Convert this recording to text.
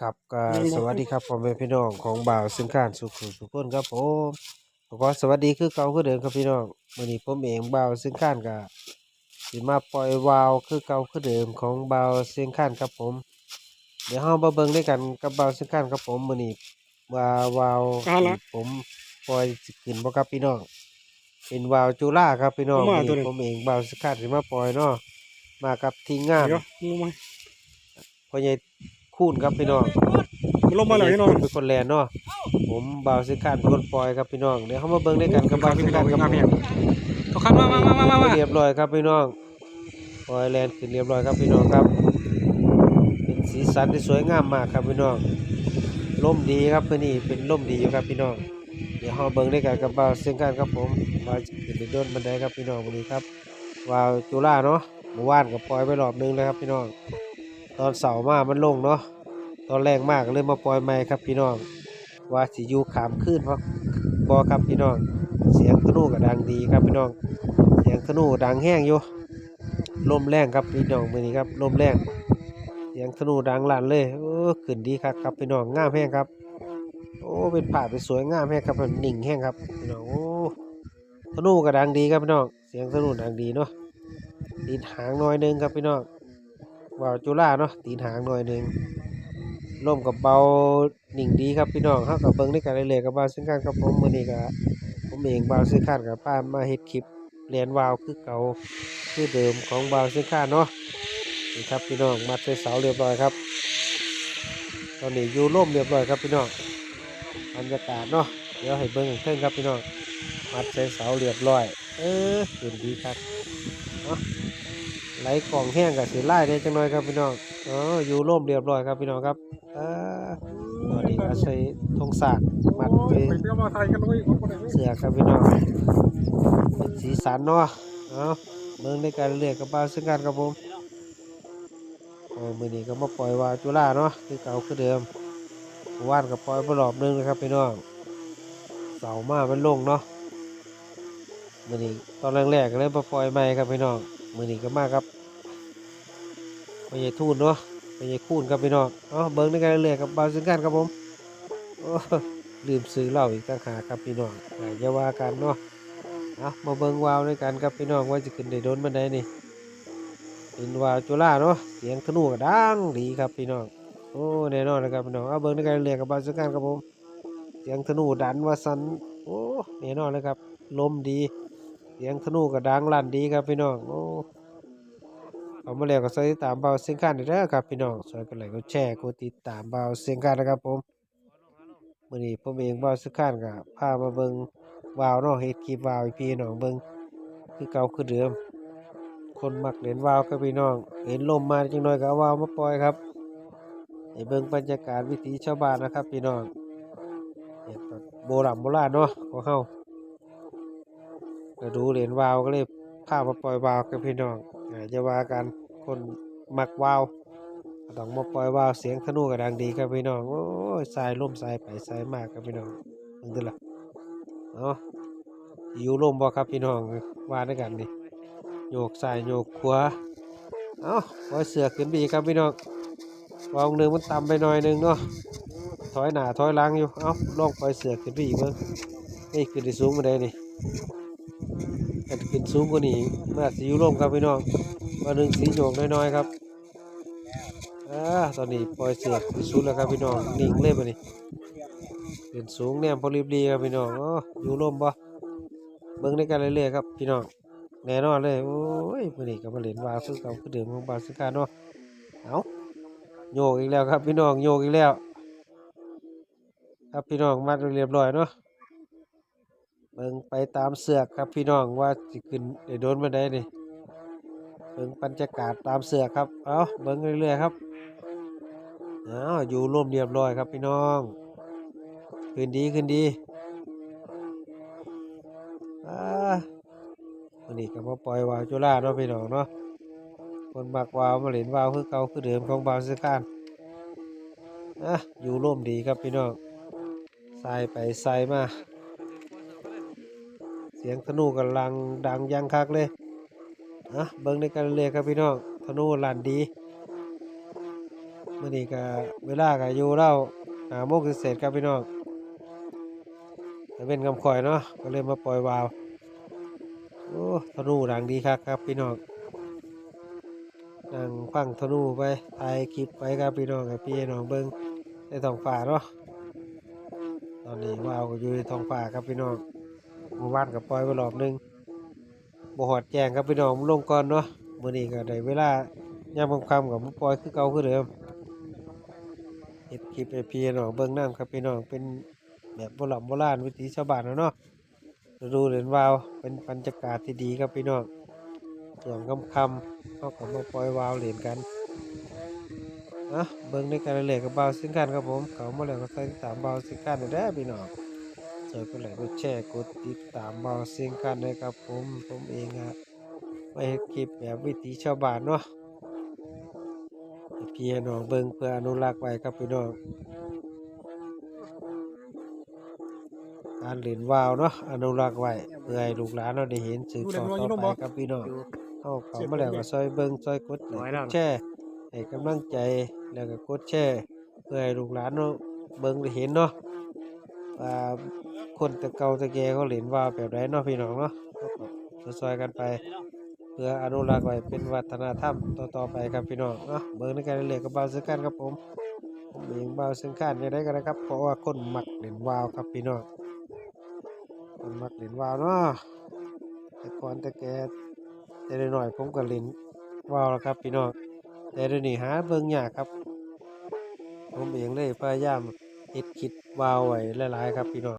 ครับก็สวัสดีครับพ่อแม่พี่น้องของบ่าวซึ่งข้านสุขสุขคนครับผมผมก็สวัสดีคือเก่าคือเดิมครับพี่น้องวันนี้ผมเองบ่าวซึ่งข้านก็สิมาปล่อยวาวคือเก่าคือเดิมของบ่าวซึ่งข้านครับผม เดี๋ยวเรามาเบิ่งด้วยกันกับบ่าวซึ่งข้านครับผมมื้อนี้ว่าวาวเอาละที่ผมปล่อยสิขึ้นบ่ครับพี่น้อง เป็นวาวจุฬาครับพี่น้องเอามานี่ตัวหนึ่งผมเองบ่าวซึ่งข้านสิมาปล่อยเนาะมากับทีมงานเดี๋ยวลงมาพ่อใหญ่ คูนครับพี่น้องมันลงมาแล้วพี่น้องเป็นคนแลนเนาะผมบ่าวสิการเป็นคนปล่อยครับพี่น้องเดี๋ยวเขามาเบิ่งด้วยกันกับบ่าวสิการครับงามผมแห้งเขาคันมามามามามาเรียบร้อยครับพี่น้องปล่อยแลนขึ้นเรียบร้อยครับพี่น้องครับ เป็นสีสันที่สวยงามมากครับพี่น้องล่มดีครับเพื่อนี่เป็นล่มดีอยู่ครับพี่น้องเดี๋ยวเราเบิ่งด้วยกันกับบ่าวเสียงกันครับผมว่าจะขึ้นไปโดนบันไดครับพี่น้องวันนี้ครับว่าวจุฬาเนาะเมื่อวานก็ปล่อยไปรอบนึงแล้วครับพี่น้อง ตอนเสาร์มามันลงเนาะตอนแรกมากเลยมาปล่อยใหม่ครับพี่น้อง ว่าสิยูขามขึ้นเพราะบอครับพี่น้อง เสียงธนูก็ดังดีครับพี่น้อง เสียงธนูดังแห้งอยู่ลมแรงครับพี่น้องมือนี้ครับลมแรงเสียงธนูดังลั่นเลยเออขึ้นดีครับครับพี่น้องงามแห้งครับ โอ้เป็นผ่าเป็นสวยงามแห้งครับมันนิ่งแห้งครับพี่น้องโอ้ธนูก็ดังดีครับพี่น้อง เสียงธนูดังดีเนาะตีนหางน่อยนึงครับพี่น้อง ว่าวจุฬาเนาะตีนหางหน่อยหนึ่งร่มกับเบาหนิ่งดีครับพี่น้องเฮากับเบิ่งด้กันเรื่อยๆกับบ่าวซึ่งกันกับผมมือนี้ก็ผมเองบ่าวซึ่งกันกับป้ามาเฮ็ดคลิปเรียนวาวคือเก่าคือเดิมของบ่าวซึ่งกันเนาะนี่ครับพี่น้องมัดใส่เสาเรียบร้อยครับ ตอนนี้อยู่ร่มเรียบร้อยครับพี่น้องบรรยากาศเนาะเดี๋ยวให้เบิ่งเพิ่งครับพี่น้องมัดใส่เสาเรียบร้อย เออขึ้นดีครับเนาะ ไหลกล่องแห้งกับสีไล่ได้จังหน่อยครับพี่น้องอ๋ออยู่ร่มเรียบร้อยครับพี่น้องครับอ่าตอนนี้ก็ใช้ธงสากมัดไปเที่ยวมาไทยกันด้วยคนไหนเสือครับพี่น้องเป็นสีสันเนาะเอาเมืองในการเลือกกับบ้านซึ่งกันครับผมโอ้มือนี้ก็มาปล่อยวาจุฬาเนาะคือเก่าคือเดิมว่านก็ปล่อยประลอบนึงนะครับพี่น้องเสามามันลงเนาะมือนี้ตอนแรกๆก็เลยมาปล่อยใหม่ครับพี่น้อง มือนี้ก็มากครับไม่ใช่ทูนเนาะไม่ใช่คูนครับพี่น้องเอ๋อเบิ้งในกันเรื่อยๆกับบาวซึ่งกันครับผมลืมซื้อเหล้าอีกต่างหากครับพี่น้องอย่าว่ากันเนาะเอามาเบิ้งวาวด้วยกันครับพี่น้องว่าจะขึ้นได้โดนบันไดนี่เป็นวาวจุฬาเนาะเสียงธนูก็ดังดีครับพี่น้องโอ้แน่นอนนะครับพี่น้องเอาเบิ้งในกันเรื่อยๆกับบาวซึ่งกันครับผมเสียงธนูดันว่าสันโอ้แน่นอนเลยครับลมดี สียงธนูก็ดังลั่นดีครับพี่น้องโอ้เอามาแล้วก็ใส่ติดตามเบาเสียงข้านได้เด้อครับพี่น้องช่วยกันไลค์กดแชร์กดติดตามเบาเสียงข้านนะครับผมมื้อนี้ผมเองเบาเสียงข้านก็พามาเบิ่งวาวเนาะเฮ็ดคลิปวาวพี่น้องเบิ่งคือเก่าคือเดิม คนมักเล่นวาวครับพี่น้อง เห็นลมมาจังหน่อยก็วาวมาปล่อยครับให้เบิ่งบรรยากาศวิถีชาวบ้านนะครับพี่น้องเฮ็ดแบบโบราณโบราณเนาะของเฮา ดูเล่นวาวก็เลยพามาปล่อยวาวกับพี่น้องอาจะว่ากันคนมักวาวต้องมาปล่อยวาวเสียงธนูก็ดังดีครับพี่น้องโอ้ยสายลมสายไปสายมากครับพี่น้องมึงดูละเนาะอยู่ลมบ่ครับพี่น้องว่าด้วยกันนี่โยกซ้ายโยกขวาเอ้าปล่อยเสือขึ้นไปอีกครับพี่น้องวางหนึ่งมันต่ำไปหน่อยหนึ่งเนาะถอยหน้าถอยหลังอยู่เอ้าลองปล่อยเสือขึ้นไปอีกเบิ่งนี่ขึ้นได้สูงมาได้นี่ กันขึ้นสูงกว่านี้มาสีอยู่ร่มครับพี่น้องวันหนึ่งสีโยกน้อยๆครับอ่าตอนนี้ปล่อยเสือกที่สุดแล้วครับพี่น้องนิ่งเลยปะนี่ขึ้นสูงแนมพอรีบดีครับพี่น้องอ้อยู่ร่มบ่เบิ่งในกันเรื่อยๆครับพี่น้องแน่นอนเลยโอ้ยวันนี้ก็มาเล่นวาซึ่งเก่าคือเดิมของบาสุกาเนาะเอาโยกอีกแล้วครับพี่น้องโยกอีกแล้ว ครับพี่น้องมัดไว้เรียบร้อยเนาะ เบิ่งไปตามเสือกครับพี่น้องว่าสิขึ้นได้โดนมาได้นี่เบิ่งบรรยากาศตามเสือกครับเอาเบิ่งเรื่อยๆครับเอาอยู่ร่มเรียบร้อยครับพี่น้องขึ้นดีขึ้นดีอ่าวันนี้ก็มาปล่อยวาวจุฬาเนาะพี่น้องเนาะคนมักวาวมาเล่นวาวคือเก่าคือเดิมของบาวซื้อการอะอยู่ร่มดีครับพี่น้องใส่ไปใส่มา เสียงธนูกำลังดังยังคักเลยนะเบิ้งในกันเลยครับพี่น้องธนูลันดีมื่อนี้ก็เวลาก็อยู่เล่าหาโมงเสร็จครับพี่น้องแต่เป็นคำคอยเนาะก็เลยมาปล่อยวาวโอ้ธนูดังดีครับครับพี่น้องนั่งฟังธนูไปถ่ายคลิปไปครับพี่น้องให้พี่น้องเบิ้งในท้องฟ้าเนาะตอนนี้วาวก็อยู่ในท้องฟ้าครับพี่น้อง หมู่บ้านก็ปล่อยไปรอบหนึงบ่หอดแจงครับพี่น้องมันลงก่อนเนาะมื่อนี้ก็ได้เวลายามค่ำๆกับมาปล่อยคือเก่าคือเดิมเฮ็ดคลิปให้พี่น้องเบิ่งน้ำครับพี่น้องเป็นแบบโบราณโบราณวิถีชาวบ้านเนาะเนาะดูเห็นวาวเป็นบรรยากาศที่ดีครับพี่น้องส่วนค่ำเขาก็มาปล่อยวาวเล่นกันนะเบิ่งในการเล่นกับเบาสิงคันครับผมเขามาแล้วก็ใส่ตามเบาสิงคันได้อพี่น้อง ช่วยกดไลค์กดแชร์กดติดตามเบาเสิงคันด้วยครับผมผมเองอะมาเฮ็ดคลิปแบบวิถีชาวบ้านเนาะพี่น้องเบิ่งเพื่ออนุรักษ์ไว้ครับพี่น้องการเล่นวาวเนาะอนุรักษ์ไว้เพื่อให้ลูกหลานเราได้เห็นสืบต่อต่อไปครับพี่น้องเอาเขามาแล้วก็ซอยเบิ่งซอยกดไลค์กดแชร์ให้กำลังใจแล้วก็กดแชร์เพื่อให้ลูกหลานเราเบิ่งได้เห็นเนาะว่า คนแต่เก่าแต่แก่เขาเล่นวาวแบบไหนเนาะพี่น้องเนาะซอยกันไป เพื่ออนุรักษ์ไว้เป็นวัฒนธรรมต่อๆไปครับพี่น้องเนาะเบิ่งในการเล่นกับบ่าวซึ่งกันครับผมผมเองบ่าวซึ่งกันยังได้กันนะครับ เพราะว่าคนหมักเล่นวาวครับพี่น้องคนมักเล่นวาวเนาะแต่ก่อนแต่แกแต่หน่อยผมก็เล่นวาวแล้วครับพี่น้องแต่เดี๋ยวนี้หาเบิ่งยากครับ ผมเองเลยพยายามเฮ็ดคิดวาวไว้หลายๆครับพี่น้อง